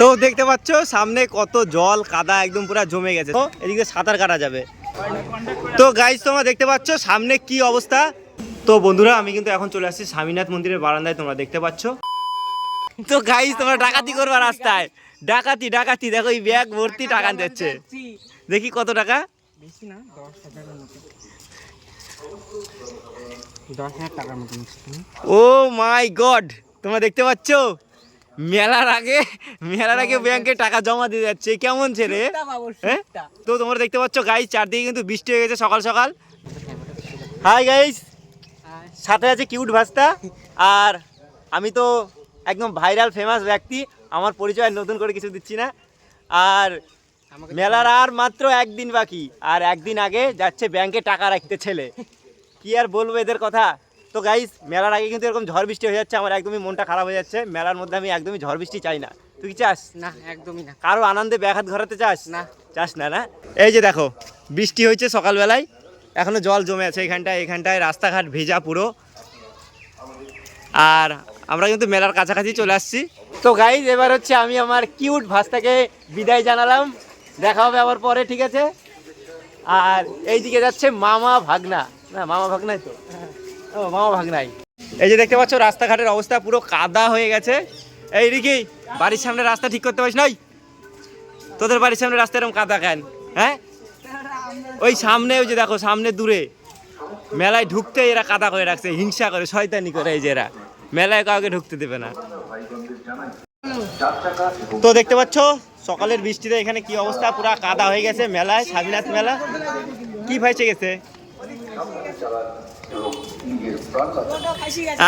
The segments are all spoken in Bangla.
তো দেখতে পাচ্ছ সামনে কত জল কাদা একদম পুরো জমে গেছে। তো এদিকে সাঁতার কাটা যাবে। তো গাইজ তোমরা দেখতে পাচ্ছ সামনে কি অবস্থা? তো বন্ধুরা আমি কিন্তু এখন চলে আসছি স্বামীনাথ মন্দিরের বারান্দায় তোমরা দেখতে পাচ্ছ। তো গাইজ তোমরা ডাকাতি করবা রাস্তায়। ডাকাতি ডাকাতি দেখো এই ব্যাগ ভর্তি টাকা দিচ্ছে। দেখি কত টাকা? বেশি না টাকার মতো ও মাই গড তোমরা দেখতে পাচ্ছ? মেলার আগে মেলার আগে ব্যাংকে টাকা জমা দিয়ে যাচ্ছে। কেমন ছেলে হ্যাঁ? তো তোমরা দেখতে পাচ্ছ গাইজ চারদিকে কিন্তু বৃষ্টি হয়ে গেছে সকাল সকাল। হাই গাইজ সাথে আছে কিউট ভাস্তা। আর আমি তো একদম ভাইরাল ফেমাস ব্যক্তি। আমার পরিচয় নতুন করে কিছু দিচ্ছি না। আর মেলার আর মাত্র একদিন বাকি। আর একদিন আগে যাচ্ছে ব্যাংকে টাকা রাখতে ছেলে। কি আর বলব এদের কথা? তো গাইস মেলার আগে কিন্তু এরকম ঝড় বৃষ্টি হয়ে যাচ্ছে আমার একদমই মনটা খারাপ হয়ে যাচ্ছে। মেলার মধ্যে আমি একদমই ঝড় বৃষ্টি চাই না। তুই কি চাস? না একদমই না। কারও আনন্দে ব্যাঘাত ঘটাতে চাস? না। চাস না না? এই যে দেখো বৃষ্টি হয়েছে সকালবেলায় এখনও জল জমে আছে এখানটায় এখানটায় রাস্তাঘাট ভেজা পুরো। আর আমরা কিন্তু মেলার কাছাকাছি চলে আসছি। তো গাইজ এবার হচ্ছে আমি আমার কিউট ভাস্তাকে বিদায় জানালাম। দেখা হবে আবার পরে ঠিক আছে? আর এইদিকে যাচ্ছে মামা ভাগনা। না মামা ভাগনাই তো। ও, মামা ভাগনাই এই যে দেখতে পাচ্ছ, রাস্তাঘাটের অবস্থা পুরো কাদা হয়ে গেছে। এই রিকি, বাড়ির সামনে রাস্তা ঠিক করতে পারিস নাই? তোদের বাড়ির সামনে রাস্তা এরকম কাদা কেন? হ্যাঁ? ওই সামনে, ওই যে দেখো, সামনে দূরে। মেলায় ঢুকতে এরা কাদা করে রাখছে, হিংসা করে, শয়তানি করে, এই যে এরা। মেলায় কাউকে ঢুকতে দেবে না। তো দেখতে পাচ্ছ, সকালের বৃষ্টিতে এখানে কি অবস্থা? পুরা কাদা হয়ে গেছে, মেলায় স্বাধীনাথ মেলা। কি ভাইছে গেছে?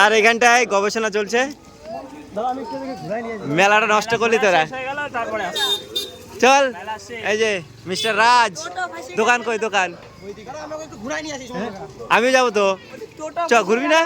আর এখানটায় গবেষণা চলছে। মেলাটা নষ্ট করলি তোরা। চল এই যে মিস্টার রাজ দোকান কই দোকান? আমি যাব তো। চ ঘুরবি না?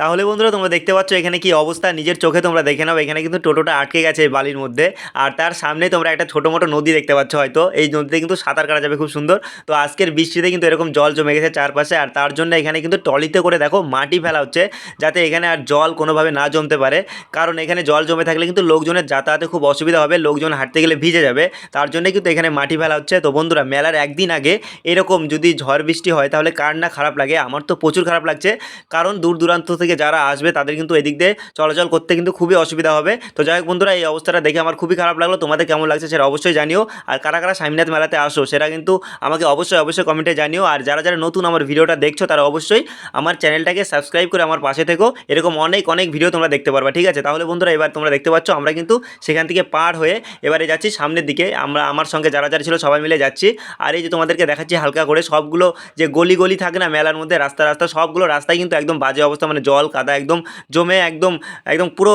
তাহলে বন্ধুরা তোমরা দেখতে পাচ্ছ এখানে কি অবস্থা। নিজের চোখে তোমরা দেখে নাও এখানে কিন্তু টোটোটা আটকে গেছে বালির মধ্যে। আর তার সামনে তোমরা একটা ছোটো মোটো নদী দেখতে পাচ্ছ হয়তো। এই নদীতে কিন্তু সাঁতার কাটা যাবে খুব সুন্দর। তো আজকের বৃষ্টিতে কিন্তু এরকম জল জমে গেছে চারপাশে। আর তার জন্য এখানে কিন্তু টলিতে করে দেখো মাটি ফেলা হচ্ছে যাতে এখানে আর জল কোনোভাবে না জমতে পারে। কারণ এখানে জল জমে থাকলে কিন্তু লোকজনের যাতায়াতে খুব অসুবিধা হবে লোকজন হাঁটতে গেলে ভিজে যাবে। তার জন্য কিন্তু এখানে মাটি ফেলা হচ্ছে। তো বন্ধুরা মেলার একদিন আগে এরকম যদি ঝড় বৃষ্টি হয় তাহলে কার না খারাপ লাগে? আমার তো প্রচুর খারাপ লাগছে। কারণ দূর দূরান্ত থেকে যারা আসবে, তাদের কিন্তু এদিক দিয়ে চলাচল করতে কিন্তু খুবই অসুবিধা হবে। তো যাই হোক বন্ধুরা, এই অবস্থাটা দেখে আমার খুবই খারাপ লাগল। তোমাদের কেমন লাগছে সেটা অবশ্যই জানিও। আর কারা কারা স্বামীনাথ মেলাতে আসো, সেটা কিন্তু আমাকে অবশ্যই অবশ্যই কমেন্টে জানিও। আর যারা যারা নতুন আমার ভিডিওটা দেখছ, তারা অবশ্যই আমার চ্যানেলটাকে সাবস্ক্রাইব করে আমার পাশে থেকো। এরকম অনেক অনেক ভিডিও তোমরা দেখতে পারবা, ঠিক আছে? তাহলে বন্ধুরা, এবার তোমরা দেখতে পাচ্ছ, আমরা কিন্তু সেখান থেকে পার হয়ে এবারে যাচ্ছি সামনের দিকে। আমরা, আমার সঙ্গে যারা যারা ছিল, সবাই মিলে যাচ্ছি। আর এই যে তোমাদেরকে দেখাচ্ছি হালকা করে সবগুলো যে গলি গলি থাকে না, মেলার মধ্যে রাস্তা রাস্তা সবগুলো রাস্তায় কিন্তু একদম বাজে অবস্থা মানে জল, কাদা একদম জমে একদম একদম পুরো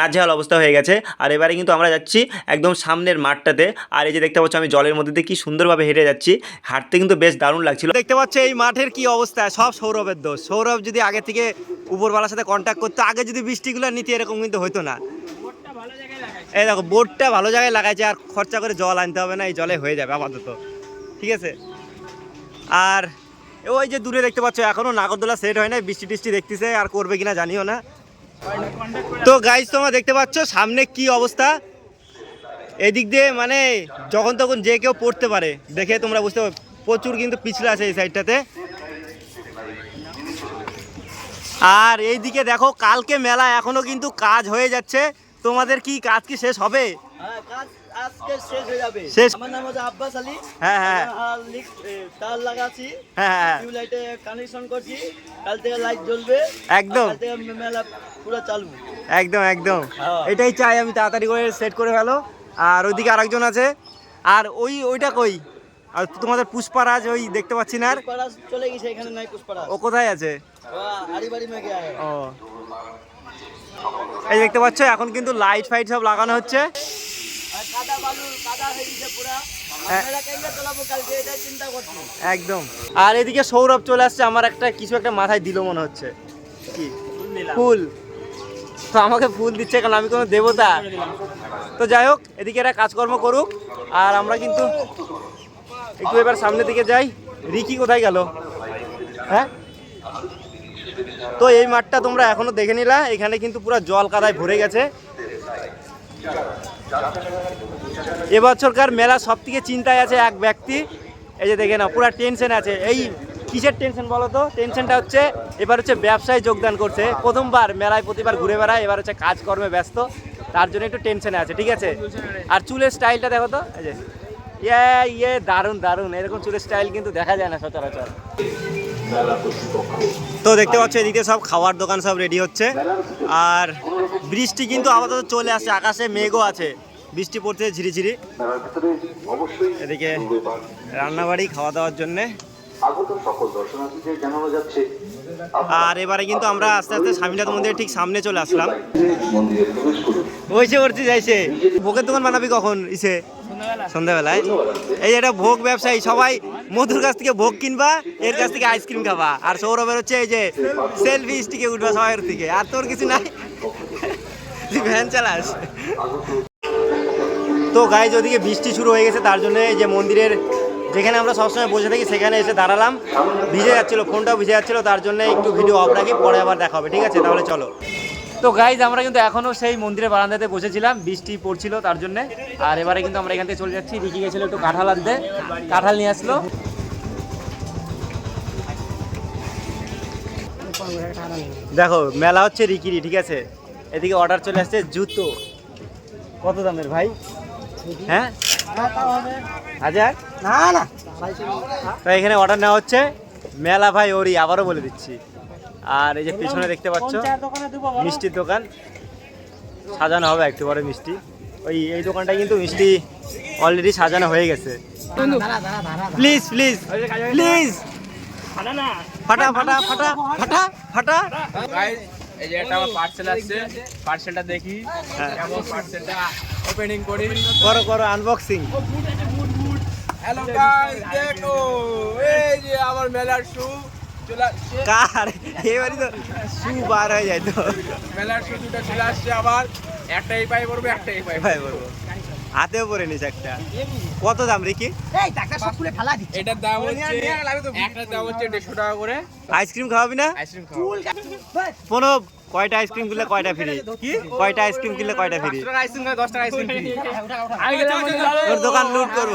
নাজেহাল অবস্থা হয়ে গেছে। আর এবারে কিন্তু আমরা যাচ্ছি একদম সামনের মাঠটাতে। আর এই যে দেখতে পাচ্ছ আমি জলের মধ্যে দিয়ে কি সুন্দরভাবে হেঁটে যাচ্ছি। হাঁটতে কিন্তু বেশ দারুণ লাগছিল। দেখতে পাচ্ছ এই মাঠের কি অবস্থা? সব সৌরভের দোষ। সৌরভ যদি আগে থেকে উপরওয়ালার সাথে কন্ট্যাক্ট করতো, আগে যদি বৃষ্টিগুলো নিতে, এরকম কিন্তু হতো না। এই দেখো, বোটটা ভালো জায়গায় লাগাইছে, আর খরচা করে জল আনতে হবে না, এই জলে হয়ে যাবে আপাতত। ঠিক আছে? আর ওই যে দূরে দেখতে পাচ্ছ এখনও নাগরদোলা সেট হয় না বৃষ্টি টিষ্টি দেখতেছে আর করবে কিনা জানিও না। তো গাইজ তোমরা দেখতে পাচ্ছ সামনে কি অবস্থা? এদিক দিয়ে মানে যখন তখন যে কেউ পড়তে পারে দেখে তোমরা বুঝতে পারো প্রচুর কিন্তু পিছলে আছে এই সাইডটাতে আর এইদিকে দেখো কালকে মেলা এখনও কিন্তু কাজ হয়ে যাচ্ছে। তোমাদের কি কাজ কি শেষ হবে? হ্যাঁ, কাজ আজকে শেষ হয়ে যাবে। শেষ? আমার নাম হচ্ছে আব্বাস আলী। হ্যাঁ, হ্যাঁ। আর তার লাগাচ্ছি হ্যাঁ হ্যাঁ টিউবলাইটে কানেকশন করছি। কাল থেকে লাইট জ্বলবে। একদম। কাল থেকে মেলা পুরো চালু। একদম একদম। হ্যাঁ। এটাই চাই আমি তাড়াতাড়ি করে সেট করে ফেলো। আর ওইদিকে আরেকজন আছে। আর ওই ওইটা কই? আর তোমাদের পুষ্পারাজ ওই দেখতে পাচ্ছি না আর। পুষ্পারাজ চলে গেছে এখানে নাই পুষ্পারাজ। ও কোথায় আছে? ও। এই দেখতে পাচ্ছ এখন কিন্তু লাইট ফাইট সব লাগানো হচ্ছে। একদম। আর এদিকে সৌরভ চলে আসছে আমার একটা কিছু একটা মাথায় দিল মনে হচ্ছে। কি? ফুল। তো আমাকে ফুল দিচ্ছে কারণ আমি কোনো দেবতা। তো যাই হোক এদিকে এরা কাজকর্ম করুক। আর আমরা কিন্তু একটু এবার সামনের দিকে যাই। রিকি কোথায় গেল? হ্যাঁ? তো এই মাঠটা তোমরা এখনও দেখে নিলা। এখানে কিন্তু পুরো জল কাদায় ভরে গেছে। এবছরকার মেলা সব থেকে চিন্তায় আছে এক ব্যক্তি। এই যে দেখে না পুরো টেনশন আছে। এই কিসের টেনশন বলো তো? টেনশনটা হচ্ছে, এবার হচ্ছে ব্যবসায় যোগদান করছে। প্রথমবার মেলায় প্রতিবার ঘুরে বেড়ায়, এবার হচ্ছে কাজকর্মে ব্যস্ত। তার জন্য একটু টেনশনে আছে, ঠিক আছে? আর চুলের স্টাইলটা দেখো তো, এই যে। ইয়ে ইয়ে দারুণ দারুণ। এরকম চুলের স্টাইল কিন্তু দেখা যায় না সচরাচর। তো দেখতে পাচ্ছ, এদিকে সব খাওয়ার দোকান সব রেডি হচ্ছে। আর বৃষ্টি কিন্তু আপাতত চলে আসছে, আকাশে মেঘও আছে। বৃষ্টি পড়ছে ঝিরিঝিরি। এদিকে রান্নাবাড়ি, খাওয়া দাওয়ার জন্যে। আর এবারে কিন্তু আমরা আস্তে আস্তে স্বামীনাথ মন্দিরের ঠিক সামনে চলে আসলাম। প্রবেশ করুন ওইসে যাইছে। ভোগের দোকান বানাবি কখন, ইসে? সন্ধ্যাবেলায়? এই এটা ভোগ ব্যবসায়ী, সবাই মধুর কাছ থেকে ভোগ কিনবা, এর কাছ থেকে আইসক্রিম খাবা। আর সৌরভের হচ্ছে এই যে সেলফি স্টিকে উঠবা সবাইয়ের থেকে। আর তোর কিছু নাই? তুই ভ্যান চালাস। তো গাইজ ওদিকে বৃষ্টি শুরু হয়ে গেছে, তার জন্য এই যে মন্দিরের যেখানে আমরা সবসময় বসে থাকি, সেখানে এসে দাঁড়ালাম। ভিজে যাচ্ছিল, ফোনটাও ভিজে যাচ্ছিল, তার জন্য একটু ভিডিও অফ রাখি, পরে আবার দেখা হবে, ঠিক আছে? তাহলে চলো। তো গাইজ আমরা কিন্তু এখনও সেই মন্দিরের বারান্দাতে বসেছিলাম। বৃষ্টি পড়ছিল তার জন্য। আর এবারে কিন্তু আমরা এখান থেকে চলে যাচ্ছি। রিকি গেছিল একটু কাঁঠাল আনতে। কাঁঠাল নিয়ে আসলো। দেখো মেলা হচ্ছে রিকিরি ঠিক আছে? এদিকে অর্ডার চলে আসছে জুতো। কত দামের ভাই? হ্যাঁ? হাজার? না না। তো এখানে অর্ডার নেওয়া হচ্ছে। মেলা ভাই ওরি আবারও বলে দিচ্ছি। আর এই যে পিছনে দেখতে পাচ্ছ মিষ্টির দোকান। সাজানো হবে একটু পরে মিষ্টি। ওই এই দোকানটা কিন্তু মিষ্টি অলরেডি সাজানো হয়ে গেছে। প্লিজ প্লিজ প্লিজ ফাটা ফাটা ফাটা ফাটা ফাটা। গাইস এই যে একটা আমার পার্সেল আসছে পার্সেলটা দেখি হ্যাঁ। কেমন পার্সেলটা ওপেনিং করি। করো করো আনবক্সিং হ্যালো গাইস দেখো এই যে আমার মেলার শু কার? এবারই তো শু বার হয়ে যায় তো। মেলার শু দুটো চলে আসছে আবার। একটাই পাই পড়বে একটাই পাই ভাই বলব হাতেও পরে নিস একটা। কত দাম রে কি এই টাকা সব খুলে ফেলা দিচ্ছে। এটার দাম হচ্ছে একটার দাম হচ্ছে দেড়শো টাকা করে। আইসক্রিম খাওয়াবি না? আইসক্রিম কোনো কয়টা আইসক্রিম কিনলে কয়টা ফ্রি? কি? কয়টা আইসক্রিম কিনলে কয়টা ফ্রি? আইসক্রিম দশ টাকা আইসক্রিম তোর দোকান লুট করব।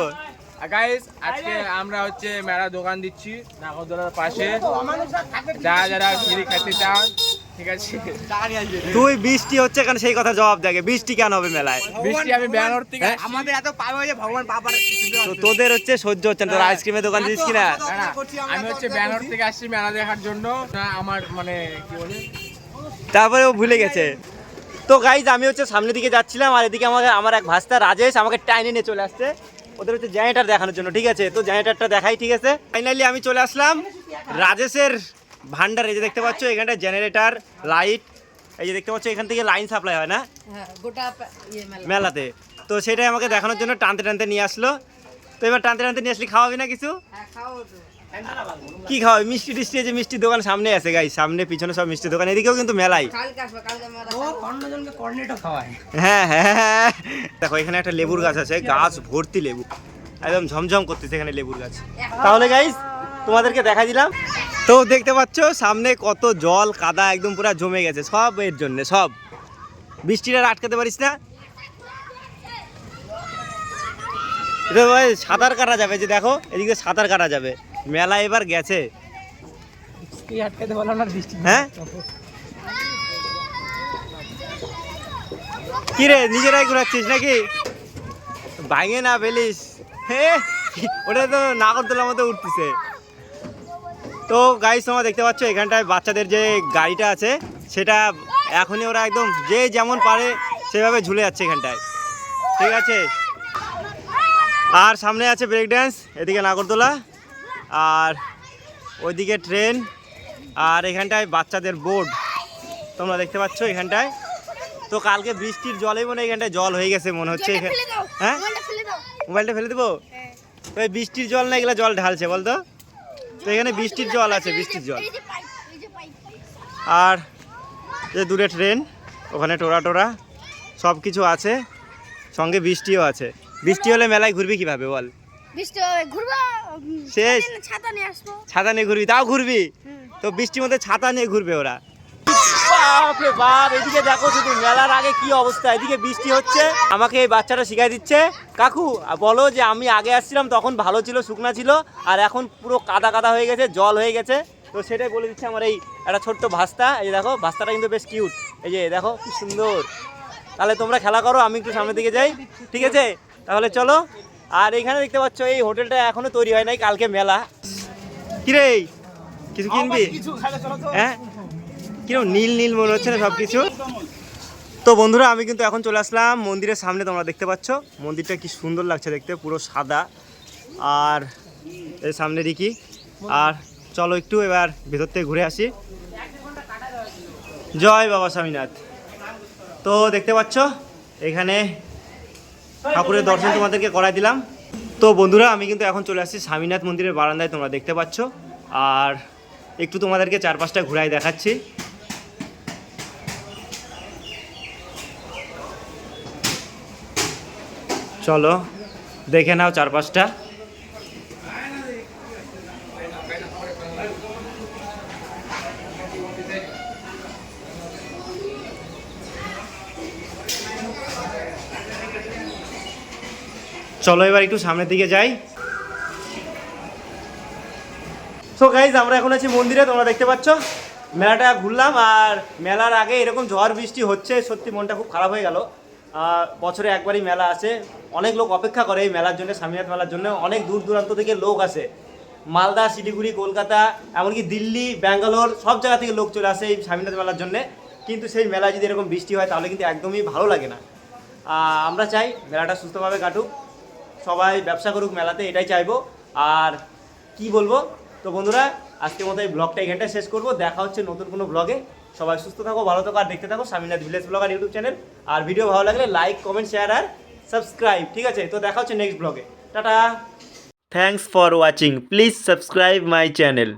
গাইস আজকে আমরা হচ্ছে মেলা দোকান দিচ্ছি নাগরদোলার পাশে। যারা যারা ফ্রি খেতে চান ঠিক আছে? তুই বৃষ্টি হচ্ছে কেন? সেই কথা জবাব দেখে। বৃষ্টি কেন হবে মেলায়? বৃষ্টি আমি ব্যাঙ্গালোর থেকে আমাদের এত পাবে যে ভগবান পাপার তো তোদের হচ্ছে সহ্য হচ্ছে না। তোর আইসক্রিমের দোকান দিস কিনা? আমি হচ্ছে ব্যাঙ্গালোর থেকে আসছি মেলা দেখার জন্য। আমার মানে কি বলে? তারপরে ও ভুলে গেছে। তো গাইজ আমি হচ্ছে সামনের দিকে যাচ্ছিলাম আর এদিকে আমাকে আমার এক ভাস্তা রাজেশ আমাকে টাইনে নিয়ে চলে আসছে। ওদের হচ্ছে জেনারেটার দেখানোর জন্য ঠিক আছে? তো জেনারেটারটা দেখাই ঠিক আছে? ফাইনালি আমি চলে আসলাম রাজেশের ভান্ডার এই যে দেখতে পাচ্ছ এখানটা জেনারেটার লাইট এই যে দেখতে পাচ্ছ এখান থেকে লাইন সাপ্লাই হয় না? হ্যাঁ ইয়ে মেলাতে। তো সেটাই আমাকে দেখানোর জন্য টানতে টানতে নিয়ে আসলো। তো এবার টানতে টানতে নিয়ে আসলি খাওয়াবি না কিছু? হ্যাঁ কি খাওয়াবি? মিষ্টি টিষ্টি যে মিষ্টির দোকান সামনে আছে গাই সামনে পিছনে সব মিষ্টির দোকান। এদিকেও কিন্তু মেলাই। হ্যাঁ হ্যাঁ হ্যাঁ। দেখো এখানে একটা লেবুর গাছ আছে। গাছ ভর্তি লেবু। একদম ঝমঝম করতেছে এখানে লেবুর গাছ। তাহলে গাইস তোমাদেরকে দেখা দিলাম। তো দেখতে পাচ্ছ সামনে কত জল কাদা একদম পুরো জমে গেছে। সব এর জন্য সব। বৃষ্টিটা আর আটকাতে পারিস না। সাঁতার কাটা যাবে যে দেখো এদিকে সাঁতার কাটা যাবে। মেলা এবার গেছে। কি আটকাতে বললাম না বৃষ্টি। হ্যাঁ? কি রে নিজেরাই ঘুরাচ্ছিস নাকি? ভাঙে না ফেলিস। হে ওটা তো নাগরদোলার মতো উঠতেছে। তো গাইস তোমরা দেখতে পাচ্ছ এখানটায় বাচ্চাদের যে গাড়িটা আছে সেটা এখনই ওরা একদম যে যেমন পারে সেভাবে ঝুলে যাচ্ছে এখানটায়। ঠিক আছে? আর সামনে আছে ব্রেক ড্যান্স এদিকে নাগরদোলা। আর ওইদিকে ট্রেন আর এখানটায় বাচ্চাদের বোর্ড তোমরা দেখতে পাচ্ছ এখানটায়। তো কালকে বৃষ্টির জলেই মনে হয় এখানটায় জল হয়ে গেছে মনে হচ্ছে। হ্যাঁ? মোবাইলটা ফেলে দেবো? তো এই বৃষ্টির জল না এগুলো জল ঢালছে বলতো? তো এখানে বৃষ্টির জল আছে বৃষ্টির জল। আর যে দূরে ট্রেন ওখানে টোরা টোরা সব কিছু আছে সঙ্গে বৃষ্টিও আছে। বৃষ্টি হলে মেলায় ঘুরবি কীভাবে বল? বৃষ্টি হবে ঘুরবা শেষ। ছাতা নিয়ে- আসব। ছাতা নিয়ে ঘুরবি তাও ঘুরবি? তো বৃষ্টির মধ্যে ছাতা নিয়ে ঘুরবে ওরা। বাপরে বাপ এদিকে দেখো শুধু মেলার আগে কি অবস্থা এদিকে বৃষ্টি হচ্ছে। আমাকে এই বাচ্চাটা শিখাই দিচ্ছে। কাকু বলো যে আমি আগে আসছিলাম তখন ভালো ছিল শুকনা ছিল আর এখন পুরো কাদা কাদা হয়ে গেছে জল হয়ে গেছে। তো সেটাই বলে দিচ্ছে আমার এই একটা ছোট্ট ভাস্তা। এই যে দেখো ভাস্তাটা কিন্তু বেশ কিউট এই যে দেখো কি সুন্দর। তাহলে তোমরা খেলা করো আমি একটু সামনের দিকে যাই। ঠিক আছে? তাহলে চলো। আর এখানে দেখতে পাচ্ছ এই হোটেলটা এখনও তৈরি হয় নাই কালকে মেলা। কিরে কিছু কিনবি? হ্যাঁ? কীরকম নীল নীল মনে হচ্ছে না সব কিছু তো বন্ধুরা আমি কিন্তু এখন চলে আসলাম মন্দিরের সামনে তোমরা দেখতে পাচ্ছ। মন্দিরটা কি সুন্দর লাগছে দেখতে পুরো সাদা। আর এর সামনে দিকে আর চলো একটু এবার ভেতর থেকে ঘুরে আসি। জয় বাবা স্বামীনাথ। তো দেখতে পাচ্ছ এখানে ঠাকুরের দর্শন তোমাদেরকে করাই দিলাম। তো বন্ধুরা আমি কিন্তু এখন চলে আসছি স্বামীনাথ মন্দিরের বারান্দায় তোমরা দেখতে পাচ্ছ। আর একটু তোমাদেরকে চারপাশটা ঘুরাই দেখাচ্ছি। চলো দেখে নাও চারপাশটা। চলো এবার একটু সামনের দিকে যাই। সো গাইজ আমরা এখন আছি মন্দিরে, তোমরা দেখতে পাচ্ছ। মেলাটা ঘুরলাম আর মেলার আগে এরকম ঝড় বৃষ্টি হচ্ছে, সত্যি মনটা খুব খারাপ হয়ে গেল। বছরে একবারই মেলা আসে। অনেক লোক অপেক্ষা করে এই মেলার জন্য স্বামীনাথ মেলার জন্য। অনেক দূর দূরান্ত থেকে লোক আসে। মালদা, শিলিগুড়ি, কলকাতা, এমনকি দিল্লি, ব্যাঙ্গালোর, সব জায়গা থেকে লোক চলে আসে এই স্বামীনাথ মেলার জন্য। কিন্তু সেই মেলায় যদি এরকম বৃষ্টি হয়, তাহলে কিন্তু একদমই ভালো লাগে না। আমরা চাই মেলাটা সুস্থভাবে কাটুক। সবাই ব্যবসা করুক মেলাতে, এটাই চাইব। আর কি বলব? তো বন্ধুরা, আজকের মতো এই ব্লগটা এখানটায় শেষ করব। দেখা হচ্ছে নতুন কোনো ব্লগে সবাই সুস্থ থাকো, ভালো থাকো, আর দেখতে থাকো স্বামীনাথ ভিলেজ ব্লগ আর ইউটিউব চ্যানেল আর ভিডিও ভালো লাগলে লাইক কমেন্ট শেয়ার আর সাবস্ক্রাইব ঠিক আছে? তো দেখা হচ্ছে নেক্সট ব্লগে tata! Thanks for watching please subscribe my channel